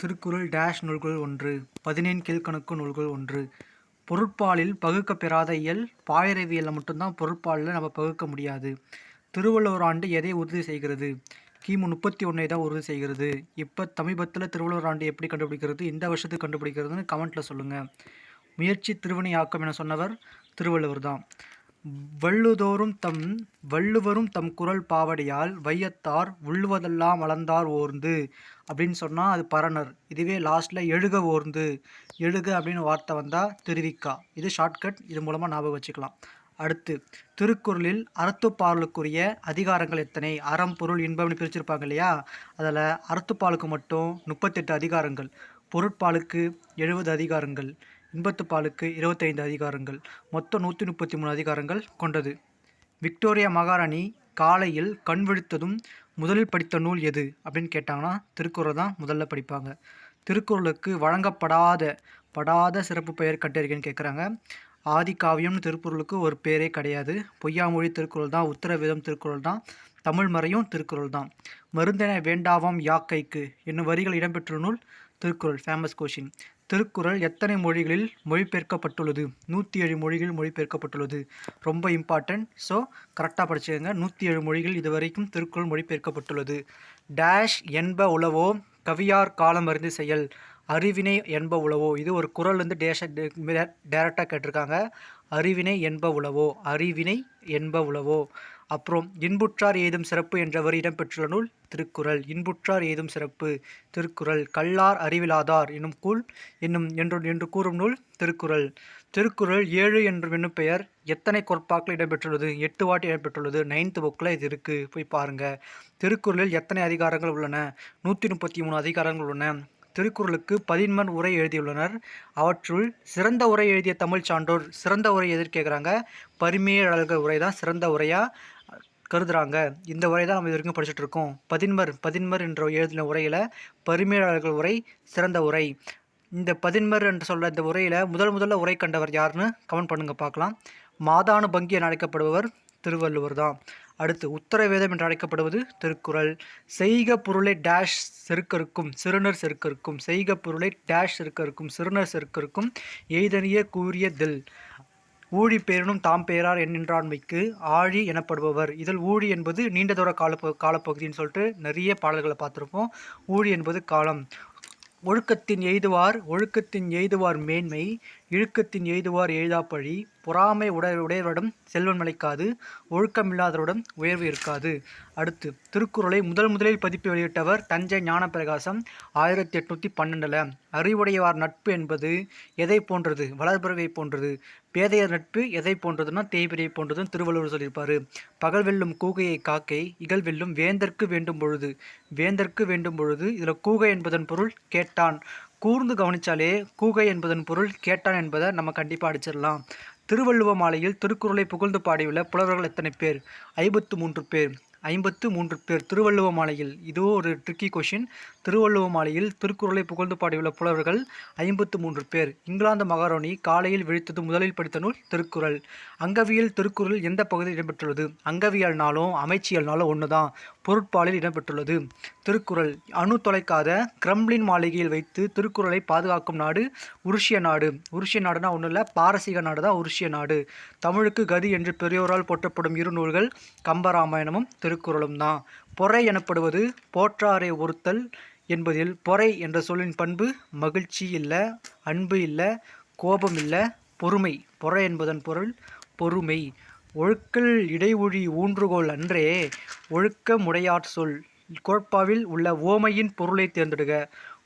Thirukkural dash நூல்கள் ஒன்று பதினேன் கீழ்கணக்கு நூல்கள் ஒன்று. பொருட்பாலில் பகுக்க பெறாத இயல் பாயிரவியலில் மட்டும்தான் பொருட்பாலில் நம்ம பகுக்க முடியாது. திருவள்ளுவர் ஆண்டு எதை உறுதி செய்கிறது? கிமு முப்பத்தி ஒன்றை தான் உறுதி செய்கிறது. இப்போ சமீபத்தில் திருவள்ளுவர் ஆண்டு எப்படி கண்டுபிடிக்கிறது? இந்த வருஷத்துக்கு கண்டுபிடிக்கிறதுன்னு கமெண்ட்டில் சொல்லுங்கள் முயற்சி திருவினையாக்கம் என சொன்னவர் திருவள்ளுவர் தான். வள்ளுதோறும் தம் வள்ளுவரும் தம் குரல் பாவடியால் வையத்தார் உள்ளுவதெல்லாம் அளந்தார் ஓர்ந்து அப்படின்னு சொன்னால் அது பரணர். இதுவே லாஸ்ட்டில் எழுக ஓர்ந்து. எழுக அப்படின்னு வார்த்தை வந்தால் திருவிக்கா. இது ஷார்ட்கட் இது மூலமாக ஞாபகம் வச்சுக்கலாம். அடுத்து திருக்குறளில் அறத்துப்பாலுக்குரிய அதிகாரங்கள் எத்தனை? அறம் பொருள் இன்பம்னு பிரிச்சிருப்பாங்க இல்லையா? அதில் அறத்துப்பாலுக்கு மட்டும் முப்பத்தெட்டு அதிகாரங்கள் பொருட்பாலுக்கு எழுபது அதிகாரங்கள் இன்பத்துப்பாலுக்கு இருபத்தைந்து அதிகாரங்கள் மொத்தம் நூற்றி முப்பத்தி மூணு அதிகாரங்கள் கொண்டது. விக்டோரியா மகாராணி காலையில் கண் விழித்ததும் முதலில் படித்த நூல் எது? அப்படின்னு கேட்டாங்கன்னா திருக்குறள் தான் முதல்ல படிப்பாங்க. திருக்குறளுக்கு வழங்கப்படாத படாத சிறப்பு பெயர் கட்டிருக்கேன்னு கேட்குறாங்க ஆதிகாவியம்னு திருக்குறளுக்கு ஒரு பேரே கிடையாது. பொய்யாமொழி திருக்குறள் தான் உத்தரவிதம் திருக்குறள் தான். தமிழ் மறையும் திருக்குறள் தான். மருந்தென வேண்டாவாம் யாக்கைக்கு என்னும் வரிகள் இடம்பெற்ற நூல் திருக்குறள் ஃபேமஸ் கொஷின் திருக்குறள் எத்தனை மொழிகளில் மொழிபெயர்க்கப்பட்டுள்ளது? நூற்றி ஏழு மொழிகளில் மொழிபெயர்க்கப்பட்டுள்ளது. ரொம்ப இம்பார்ட்டன்ட் ஸோ கரெக்டாக படிச்சுக்கோங்க. நூற்றி ஏழு மொழிகள் இதுவரைக்கும் திருக்குறள் மொழிபெயர்க்கப்பட்டுள்ளது. டேஷ் என்ப உளவோ கவியார் காலம் அறிந்து செயல். அறிவினை என்ப உளவோ இது ஒரு குரல் வந்து டேஷ டேரெக்டாக கேட்டிருக்காங்க. அறிவினை என்ப உளவோ அறிவினை என்ப உளவோ அப்புறம் இன்புற்றார் ஏதும் சிறப்பு என்றவர் இடம்பெற்றுள்ள நூல் திருக்குறள். இன்புற்றார் ஏதும் சிறப்பு திருக்குறள். கல்லார் அறிவிலாதார் என்னும் கூழ் என்னும் என்று என்று கூறும் நூல் திருக்குறள். திருக்குறள் ஏழு என்று என்னும் பெயர் எத்தனை கொற்பாக்கள் இடம்பெற்றுள்ளது எட்டு வாட்டி இடம்பெற்றுள்ளது நைன்த் புக்கில் இது இருக்குது போய் பாருங்கள் திருக்குறளில் எத்தனை அதிகாரங்கள் உள்ளன? நூற்றி முப்பத்தி மூணு அதிகாரங்கள் உள்ளன. திருக்குறளுக்கு பதின்மன் உரை எழுதியுள்ளனர். அவற்றுள் சிறந்த உரை எழுதிய தமிழ் சான்றோர் சிறந்த உரை எதிர் கேட்குறாங்க உரை தான் சிறந்த உரையாக கருதுகிறாங்க இந்த உரை தான் நம்ம இது வரைக்கும் படிச்சுட்டு இருக்கோம் பதின்மர் பதின்மர் என்ற எழுதின உரையில் பரிமேலழகர் உரை சிறந்த உரை. இந்த பதின்மர் என்று சொல்ல இந்த உரையில் முதல் முதல்ல உரை கண்டவர் யாருன்னு கமெண்ட் பண்ணுங்கள் பார்க்கலாம். மாதானு பங்கி என அழைக்கப்படுபவர் திருவள்ளுவர் தான். அடுத்து உத்தரவேதம் என்று அழைக்கப்படுவது திருக்குறள். செய்க பொருளை டேஷ் செருக்கருக்கும் சிறுநர் செருக்கருக்கும். செய்க பொருளை டேஷ் செருக்கருக்கும் சிறுநர் செருக்கருக்கும். எய்தனிய கூறிய தில். ஊழி பேரனும் தாம் பேரார் என்கின்றான்மைக்கு ஆழி எனப்படுபவர். இதில் ஊழி என்பது நீண்ட தூர கால காலப்பகுதின்னு சொல்லிட்டு நிறைய பாடல்களை பார்த்துருப்போம். ஊழி என்பது காலம். ஒழுக்கத்தின் எய்துவார் ஒழுக்கத்தின் எய்துவார் மேன்மை இழுக்கத்தின் எய்துவார் எழுதாப்பழி பொறாமை உடைய உடையவரிடம் செல்வன் மலைக்காது ஒழுக்கமில்லாதவரிடம் உயர்வு இருக்காது. அடுத்து திருக்குறளை முதல் முதலில் பதிப்பு வெளியிட்டவர் தஞ்சை ஞானப்பிரகாசம் ஆயிரத்தி எட்நூற்றி பன்னெண்டில். அறிவுடையவார் நட்பு என்பது எதை போன்றது? வளர்பிறவை போன்றது. பேதையர் நட்பு எதை போன்றதுன்னா தேய்பிரை போன்றதுன்னு திருவள்ளுவர் சொல்லியிருப்பார். பகல் வெல்லும் கூகையை காக்கை இகழ் வெல்லும் வேந்தற்கு வேண்டும் பொழுது வேந்தற்கு வேண்டும் பொழுது இதில் கூகை என்பதன் பொருள் கேட்டான். கூர்ந்து கவனித்தாலே கூகை என்பதன் பொருள் கேட்டான் என்பதை நம்ம கண்டிப்பாக அடிச்சிடலாம். திருவள்ளுவ மாலையில் திருக்குறளை புகழ்ந்து பாடியுள்ள புலவர்கள் எத்தனை பேர்? ஐம்பத்து மூன்று பேர். ஐம்பத்து மூன்று பேர் திருவள்ளுவ மாலையில். இதோ ஒரு ட்ரிக்கி கொஷின் திருவள்ளுவ மாலையில் திருக்குறளை புகழ்ந்து பாடியுள்ள புலவர்கள் ஐம்பத்து மூன்று பேர். இங்கிலாந்து மகாராணி காலையில் விழித்தது முதலில் படித்த நூல் திருக்குறள். அங்கவியல் திருக்குறள் எந்த பகுதியில் இடம்பெற்றுள்ளது? அங்கவியல் நாளும் அமைச்சியல் நாளும் ஒன்று தான் பொருட்பாலில் இடம்பெற்றுள்ளது. திருக்குறள். அணு தொலைக்காத கிரம்ளின் மாளிகையில் வைத்து திருக்குறளை பாதுகாக்கும் நாடு உருஷிய நாடு. உருஷிய நாடுனா ஒன்றும் இல்லை பாரசீக நாடு தான் உருஷிய நாடு. தமிழுக்கு கதி என்று பெரியோரால் போற்றப்படும் இரு நூல்கள் கம்பராமாயணமும் திருக்குறளும் தான். பொறை எனப்படுவது போற்றாரை ஒருத்தல் என்பதில் பொறை என்ற சொல்லின் பண்பு மகிழ்ச்சி இல்லை அன்பு இல்லை கோபம் இல்லை பொறுமை. பொறை என்பதன் பொருள் பொறுமை. ஒழுக்கல் இடைவொழி ஊன்றுகோல் அன்றே ஒழுக்க முடையாற் சொல். கோட்பாவில் உள்ள ஓமையின் பொருளை தேர்ந்தெடுக.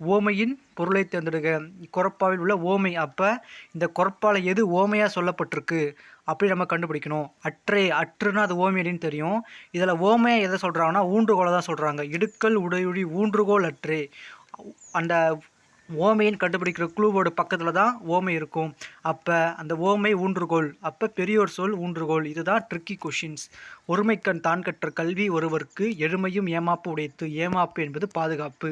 ஓமையின் பொருளை தேர்ந்தெடுக குரப்பாவில் உள்ள ஓமை அப்போ இந்த குரப்பால் எது ஓமையாக சொல்லப்பட்டிருக்கு அப்படி நம்ம கண்டுபிடிக்கணும். அற்றே அற்றுனா அது ஓமையடின்னு தெரியும். இதில் ஓமையாக எதை சொல்கிறாங்கன்னா ஊன்றுகோலை தான் சொல்கிறாங்க இடுக்கல் உடையுழி ஊன்றுகோல் அற்றே. அந்த ஓமையின் கண்டுபிடிக்கிற குழுவோட பக்கத்தில் தான் ஓமை இருக்கும். அப்போ அந்த ஓமை ஊன்றுகோல் அப்போ பெரியோர் சொல் ஊன்றுகோல் இதுதான் ட்ரிக்கி கொஷின்ஸ் ஒருமைக்கண் தான் கற்ற கல்வி ஒருவருக்கு எழுமையும் ஏமாப்பு உடைத்து ஏமாப்பு என்பது பாதுகாப்பு.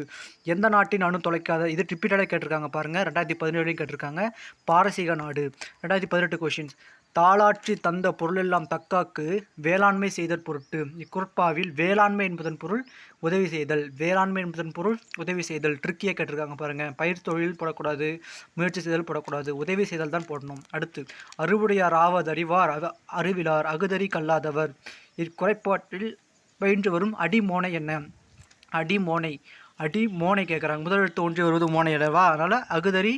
எந்த நாட்டின் அணு தொலைக்காத இது ரிப்பீட்டடாக கேட்டிருக்காங்க பாருங்கள் ரெண்டாயிரத்தி பதினேழுலையும் கேட்டிருக்காங்க. பாரசீக நாடு ரெண்டாயிரத்தி பதினெட்டு கொஷின்ஸ் தாளாட்சி தந்த பொருளெல்லாம் தக்காக்கு வேளாண்மை செய்தற் பொருட்டு. இக்குறட்பாவில் வேளாண்மை என்பதன் பொருள் உதவி செய்தல். வேளாண்மை என்பதன் பொருள் உதவி செய்தல். ட்ரிக்கியாக கேட்டிருக்காங்க பாருங்கள் பயிர் தொழில் போடக்கூடாது முயற்சி செய்தல் போடக்கூடாது. உதவி செய்தல் தான் போடணும். அடுத்து அறுவுடையார் ஆவதறிவார் அக அறிவிலார் அகுதறி கல்லாதவர். இக்குறைப்பாட்டில் பயின்று வரும் அடிமோனை என்ன? அடிமோனை அடி மோனை கேட்குறாங்க முதலில் தோன்றி வருவது மோனை அல்லவா? அதனால் அகுதறி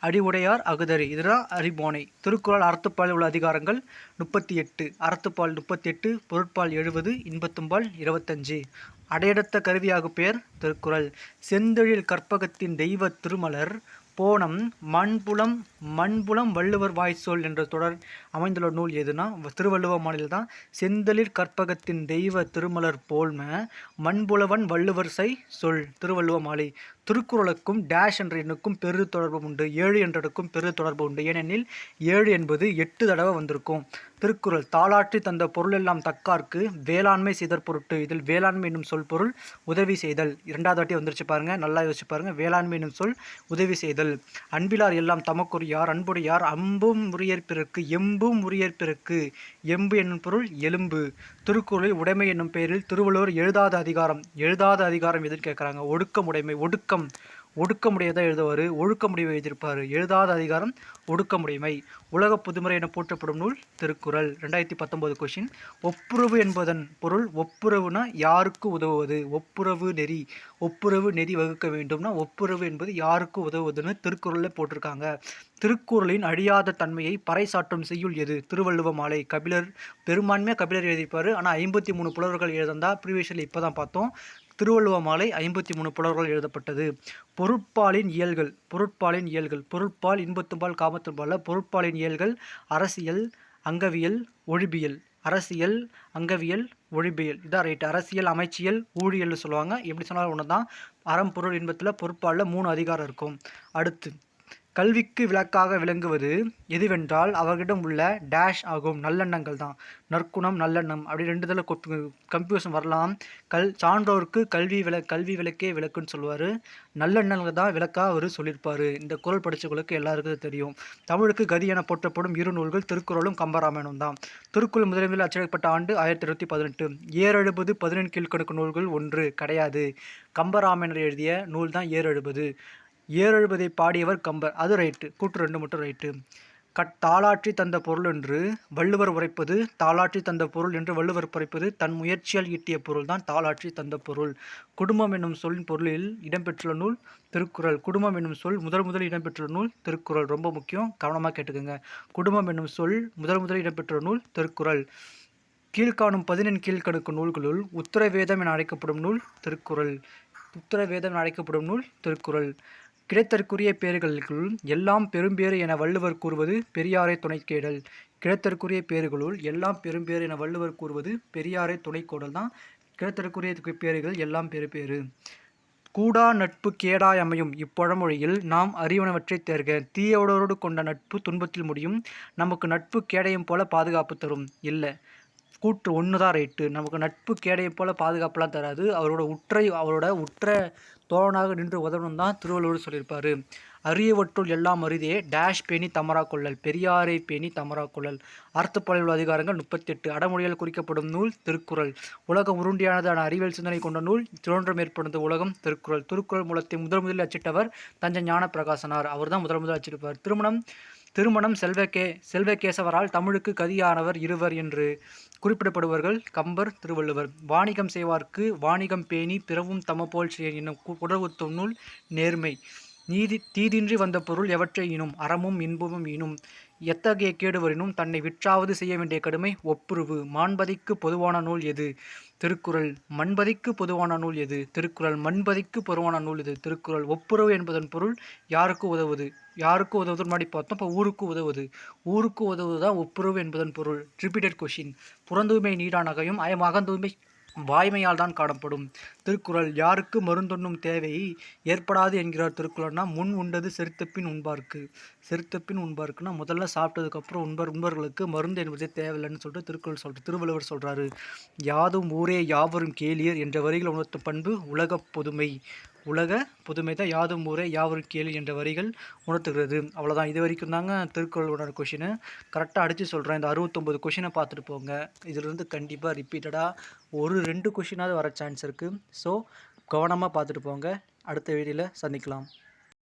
அடி உடையார் அகுதறி. இதுதான் அறிபோனை. திருக்குறள் அறத்துப்பால் உள்ள அதிகாரங்கள் முப்பத்தி எட்டு அறத்துப்பால் முப்பத்தி எட்டு பொருட்பால் எழுபது இன்பத்தும்பால் இருபத்தஞ்சு. அடையடத்த கருவியாக பெயர் திருக்குறள். செந்தொழில் கற்பகத்தின் தெய்வ திருமலர். போனம் மண்புலம் மண்புலம் வள்ளுவர் வாய்ச்சொல் என்ற தொடர் அமைந்துள்ள நூல் எதுனா? திருவள்ளுவ மாநிலம் தான் செந்தளிர் கற்பகத்தின் தெய்வ திருமலர் போல்ம மண்புலவன் வள்ளுவர் சை சொல். திருவள்ளுவ மாலை. திருக்குறளுக்கும் டேஷ் என்ற எண்ணுக்கும் பெரு தொடர்பு உண்டு. ஏழு என்றதுக்கும் பெரு தொடர்பு உண்டு. ஏனெனில் ஏழு என்பது எட்டு தடவை வந்திருக்கும். திருக்குறள் தாளாற்றி தந்த பொருள் எல்லாம் தக்கார்க்கு வேளாண்மை செய்தற் பொருட்டு. இதில் வேளாண்மை என்னும் சொல் பொருள் உதவி செய்தல். இரண்டாவது வாட்டி வந்துருச்சு பாருங்க. நல்லா யோசிச்சு பாருங்க. வேளாண்மை என்னும் சொல் உதவி செய்தல். அன்பிலார் எல்லாம் தமக்குரியார் அன்புடையார் அம்பும் உரியற்பிறக்கு எம்பும் உரியற்பிறக்கு எம்பு என்னும் பொருள் எலும்பு. திருக்குறளில் உடைமை என்னும் பெயரில் திருவள்ளுவர் எழுதாத அதிகாரம். எழுதாத அதிகாரம் எதுன்னு கேட்குறாங்க? ஒடுக்கம் உடைமை ஒடுக்கம் ஒடுக்க ஒடுக்கமுடையதாக எழுதுவார்? ஒழுக்கமுடையவை எழுதியிருப்பார் எழுதாத அதிகாரம் ஒடுக்க முடிமை உலக புதுமுறை என போற்றப்படும் நூல் திருக்குறள். ரெண்டாயிரத்தி பத்தொம்போது கொஷின் ஒப்புரவு என்பதன் பொருள் ஒப்புரவுனா யாருக்கு உதவுவது? ஒப்புரவு நெறி. ஒப்புரவு நெறி வகுக்க வேண்டும்னா ஒப்புரவு என்பது யாருக்கு உதவுவதுன்னு திருக்குறளில் போட்டிருக்காங்க. திருக்குறளின் அழியாத தன்மையை பறைசாற்றும் செய்யுள் எது? திருவள்ளுவ மாலை. கபிலர் பெரும்பான்மையாக கபிலர் எழுதியிருப்பார். ஆனால் ஐம்பத்தி மூணு புலவர்கள் எழுதந்தா ப்ரீவியஸில் இப்போ தான் பார்த்தோம். திருவள்ளுவ மாலை ஐம்பத்தி மூணு புலவர்கள் எழுதப்பட்டது. பொருட்பாலின் இயல்கள் பொருட்பாலின் இயல்கள் பொருட்பால் இன்பத்தும்பால் காமத்தும்பால் பொருட்பாலின் இயல்கள் அரசியல் அங்கவியல் ஒழிபியல் அரசியல் அங்கவியல் ஒழிபியல் இதான் ரைட் அரசியல் அமைச்சியல் ஊழியல்னு சொல்லுவாங்க. எப்படி சொன்னாலும் ஒன்று தான் அறம் பொருள் இன்பத்தில் பொருட்பாலில் மூணு அதிகாரம் இருக்கும். அடுத்து கல்விக்கு விளக்காக விளங்குவது எதுவென்றால் அவர்களிடம் உள்ள டேஷ் ஆகும் நல்லெண்ணங்கள் தான். நற்குணம் நல்லெண்ணம் அப்படி ரெண்டு இதில் கன்ஃபியூஷன் வரலாம். கல் சான்றோருக்கு கல்வி விள கல்வி விளக்கே விளக்குன்னு சொல்லுவார். நல்லெண்ணங்கள் தான் விளக்காக அவர் சொல்லியிருப்பார். இந்த குரல் படித்தவங்களுக்கு எல்லாருக்கும் தெரியும். தமிழுக்கு கதி என போற்றப்படும் இரு நூல்கள் திருக்குறளும் கம்பராமாயணம் தான். திருக்குறள் முதலில் அச்சடிக்கப்பட்ட ஆண்டு ஆயிரத்தி தொள்ளாயிரத்தி பதினெட்டு. ஏறெழுபது பதினெண் கீழ்கணக்கு நூல்கள் ஒன்று கிடையாது. கம்பராமாயணர் எழுதிய நூல் தான் ஏறெழுபது. ஏறெழுபதை பாடியவர் கம்பர். அது ரைட்டு. கூட்டு ரெண்டு மட்டும் ரைட்டு. கட் தாளாற்றி தந்த பொருள் என்று வள்ளுவர் உரைப்பது தாளாற்றி தந்த பொருள் என்று வள்ளுவர் உரைப்பது தன் முயற்சியால் ஈட்டிய பொருள் தான் தாளாற்றி தந்த பொருள். குடும்பம் என்னும் சொல்லின் பொருளில் இடம்பெற்றுள்ள நூல் திருக்குறள். குடும்பம் என்னும் சொல் முதல் முதல் இடம்பெற்றுள்ள நூல் திருக்குறள். ரொம்ப முக்கியம். கவனமாக கேட்டுக்கோங்க. குடும்பம் என்னும் சொல் முதல் முதல் இடம்பெற்றுள்ள நூல் திருக்குறள். கீழ்காணும் பதினெண் கீழ்கணக்கு நூல்களுள் உத்தரவேதம் என அழைக்கப்படும் நூல் திருக்குறள். உத்தரவேதம் என அழைக்கப்படும் நூல் திருக்குறள். கிடைத்தற்குரிய பேறுகளுக்குள் எல்லாம் பெரும்பேறு என வள்ளுவர் கூறுவது பெரியாரை துணைக்கேடல். கிடைத்தற்குரிய பேர்களுள் எல்லாம் பெரும்பேறு என வள்ளுவர் கூறுவது பெரியாரை துணைக்கோடல் தான். கிடைத்தற்குரிய பேர்கள் எல்லாம் பெருபேறு கூடா நட்பு கேடாய் அமையும் இப்பழமொழியில் நாம் அறிவனவற்றை தேர்க. தீயோடரோடு கொண்ட நட்பு துன்பத்தில் முடியும். நமக்கு நட்பு கேடையும் போல பாதுகாப்பு தரும். இல்லை கூற்று ஒன்று தான் ரைட்டு நமக்கு நட்பு கேடையை போல் பாதுகாப்பெல்லாம் தராது. அவரோட உற்றை அவரோட உற்ற தோழனாக நின்று உதவணும் தான் திருவள்ளுவர் சொல்லியிருப்பார். அரியவற்றுள் எல்லாம் அரிதே டேஷ் பேணி தமரா கொள்ளல் பெரியாரை பேணி தமரா கொள்ளல். அர்த்தப்படையுள்ள அதிகாரங்கள் முப்பத்தெட்டு. அடமொழியால் குறிக்கப்படும் நூல் திருக்குறள். உலகம் உருண்டியானதான அறிவியல் சிந்தனை கொண்ட நூல் தோன்றம் ஏற்படுத்த உலகம் திருக்குறள். திருக்குறள் மூலத்தை முதல் முதலில் அச்சிட்டவர் தஞ்சை ஞான பிரகாசனார் அவர் தான் முதல் முதல் அச்சிருப்பார். திருமணம் திருமணம் செல்வகே செல்வகேசவரால் தமிழுக்கு கதியானவர் இருவர் என்று குறிப்பிடப்படுவர்கள் கம்பர் திருவள்ளுவர். வாணிகம் செய்வார்க்கு வாணிகம் பேணி பிறவும் தமப்போல் செய்ய என்னும் உடவுத்தும் நூல் நேர்மை. நீதி தீதின்றி வந்த பொருள் எவற்றை இனும் அறமும் இன்பமும் இனும் எத்தகைய கேடுவரினும் தன்னை விற்றாவது செய்ய வேண்டிய கடுமை ஒப்புருவு. மாண்பதிக்கு பொதுவான நூல் எது? திருக்குறள் மண்பதிக்கு பொதுவான நூல் எது? திருக்குறள் மண்பதிக்கு பொதுவான நூல் எது? திருக்குறள் ஒப்புரவு என்பதன் பொருள் யாருக்கு உதவுது? யாருக்கு உதவுது முன்னாடி பார்த்தோம். இப்போ ஊருக்கு உதவுது. ஊருக்கு உதவுது தான் ஒப்புரவு என்பதன் பொருள். ரிப்பீட்டட் கொஷின் புறந்தூய்மை நீடானகையும் அயம் தூய்மை வாய்மையால் தான் காணப்படும். திருக்குறள் யாருக்கு மருந்தொன்னும் தேவை? ஏற்படாது என்கிறார் திருக்குறள்னா முன் உண்டது செருத்தப்பின் உண்பார்க்கு. செருத்தப்பின் உண்பார்க்குன்னா முதல்ல சாப்பிட்டதுக்கப்புறம் உண்பர் உண்பர்களுக்கு மருந்து என்பதே தேவையில்லைன்னு சொல்லிட்டு திருக்குறள் சொல்கிற திருவள்ளுவர் சொல்கிறாரு யாதும் ஊரே யாவரும் கேளியர் என்ற வரிகள் உணர்த்தும் பண்பு உலகப் பொதுமை. உலக புதுமைத யாதும் ஊரே யாவரும் கேள்வி என்ற வரிகள் உணர்த்துகிறது. அவ்வளோதான் இது வரைக்கும் தாங்க திருக்குறளோட கொஷினு கரெக்டாக அடித்து சொல்கிறேன் இந்த அறுபத்தொம்போது கொஷினை பார்த்துட்டு போங்க. இதிலிருந்து கண்டிப்பாக ரிப்பீட்டடாக ஒரு ரெண்டு கொஷினாவது வர சான்ஸ் இருக்குது ஸோ கவனமாக பார்த்துட்டு போங்க. அடுத்த வீடியோவில் சந்திக்கலாம்.